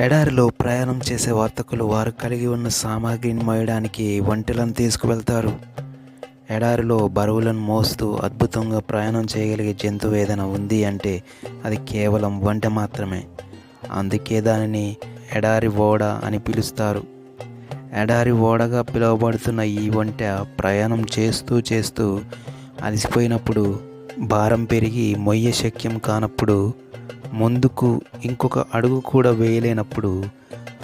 ఎడారిలో ప్రయాణం చేసే వర్తకులు వారు కలిగి ఉన్న సామాగ్రిని మోయడానికి ఒంటెలను తీసుకువెళ్తారు. ఎడారిలో బరువులను మోస్తూ అద్భుతంగా ప్రయాణం చేయగలిగే జంతువు ఏదైనా ఉంది అంటే అది కేవలం వంట మాత్రమే. అందుకే దానిని ఎడారి ఓడ అని పిలుస్తారు. ఎడారి ఓడగా పిలువబడుతున్న ఈ వంట ప్రయాణం చేస్తూ చేస్తూ అలసిపోయినప్పుడు భారం పెరిగి మొయ్య శక్యం కానప్పుడు ముందుకు ఇంకొక అడుగు కూడా వేయలేనప్పుడు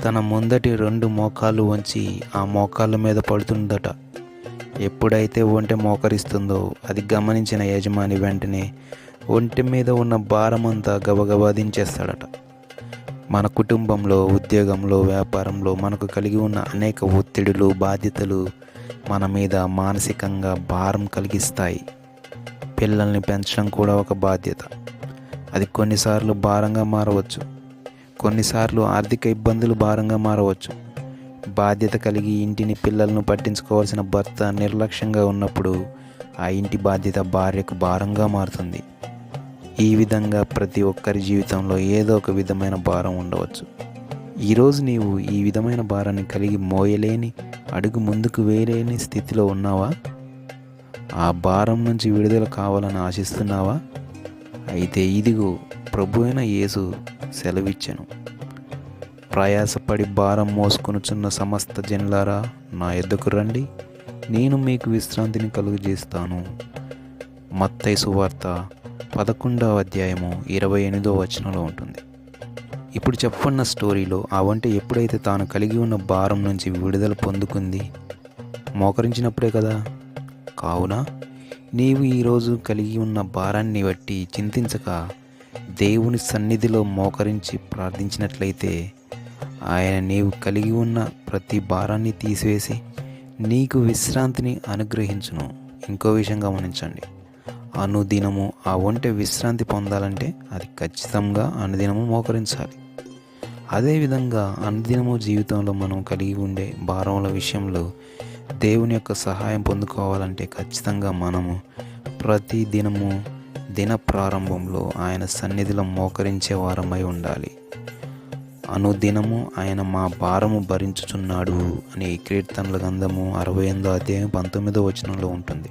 తన ముందటి రెండు మోకాళ్ళు వంచి ఆ మోకాళ్ళ మీద పడుతుందట. ఎప్పుడైతే ఒంటె మోకరిస్తుందో అది గమనించిన యజమాని వెంటనే ఒంటె మీద ఉన్న భారమంతా గబగబా దించేస్తాడట. మన కుటుంబంలో ఉద్యోగంలో వ్యాపారంలో మనకు కలిగి ఉన్న అనేక ఒత్తిడులు బాధ్యతలు మన మీద మానసికంగా భారం కలిగిస్తాయి. పిల్లల్ని పెంచడం కూడా ఒక బాధ్యత. అది కొన్నిసార్లు భారంగా మారవచ్చు. కొన్నిసార్లు ఆర్థిక ఇబ్బందులు భారంగా మారవచ్చు. బాధ్యత కలిగి ఇంటిని పిల్లలను పట్టించుకోవాల్సిన భర్త నిర్లక్ష్యంగా ఉన్నప్పుడు ఆ ఇంటి బాధ్యత భార్యకు భారంగా మారుతుంది. ఈ విధంగా ప్రతి ఒక్కరి జీవితంలో ఏదో ఒక విధమైన భారం ఉండవచ్చు. ఈరోజు నీవు ఈ విధమైన భారాన్ని కలిగి మోయలేని అడుగు ముందుకు వేయలేని స్థితిలో ఉన్నావా? ఆ భారం నుంచి విడుదల కావాలని ఆశిస్తున్నావా? అయితే ఇదిగో ప్రభు అయిన యేసు సెలవిచ్చెను. ప్రయాసపడి భారం మోసుకొనుచున్న సమస్త జన్లారా నా ఎద్దకు రండి. నేను మీకు విశ్రాంతిని కలుగజేస్తాను. మత్తై సువార్త పదకొండవ అధ్యాయము ఇరవై ఎనిమిదో వచనంలో ఉంటుంది. ఇప్పుడు చెప్పన్న స్టోరీలో ఆ వంట ఎప్పుడైతే తాను కలిగి ఉన్న భారం నుంచి విడుదల పొందుకుంది మోకరించినప్పుడే కదా? కావున? నీవు ఈరోజు కలిగి ఉన్న భారాన్ని బట్టి చింతించక దేవుని సన్నిధిలో మోకరించి ప్రార్థించినట్లయితే ఆయన నీవు కలిగి ఉన్న ప్రతి భారాన్ని తీసివేసి నీకు విశ్రాంతిని అనుగ్రహించును. ఇంకో విషయం గమనించండి. అనుదినము ఆ ఒంటె విశ్రాంతి పొందాలంటే అది ఖచ్చితంగా అనుదినము మోకరించాలి. అదేవిధంగా అనుదినము జీవితంలో మనం కలిగి ఉండే భారముల విషయంలో దేవుని యొక్క సహాయం పొందుకోవాలంటే ఖచ్చితంగా మనము ప్రతి దినము దిన ప్రారంభంలో ఆయన సన్నిధిలో మోకరించే వారమై ఉండాలి. అనుదినము ఆయన మా భారము భరించుచున్నాడు అనే కీర్తనల గంధము అరవై ఎనిమిదో అధ్యాయం పంతొమ్మిదో వచనంలో ఉంటుంది.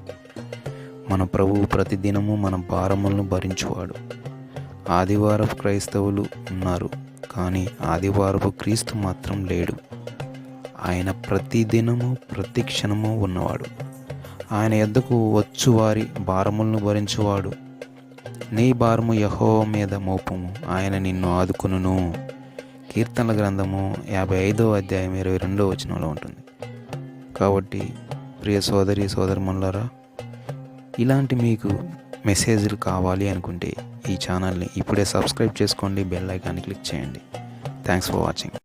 మన ప్రభువు ప్రతిదినము మన భారములను భరించువాడు. ఆదివారపు క్రైస్తవులు ఉన్నారు కానీ ఆదివారపు క్రీస్తు మాత్రం లేడు. ఆయన ప్రతిదినము ప్రతి క్షణము ఉన్నవాడు. ఆయన ఎద్దకు వచ్చువారి భారములను భరించువాడు. నీ భారము యహో మీద మోపము ఆయన నిన్ను ఆదుకును కీర్తనల గ్రంథము యాభై ఐదో అధ్యాయం ఇరవై రెండో వచనంలో ఉంటుంది. కాబట్టి ప్రియ సోదరి సోదరుమల్లారా ఇలాంటి మీకు మెసేజ్లు కావాలి అనుకుంటే ఈ ఛానల్ని ఇప్పుడే సబ్స్క్రైబ్ చేసుకోండి బెల్ ఐకాన్ని క్లిక్ చేయండి. Thanks for watching.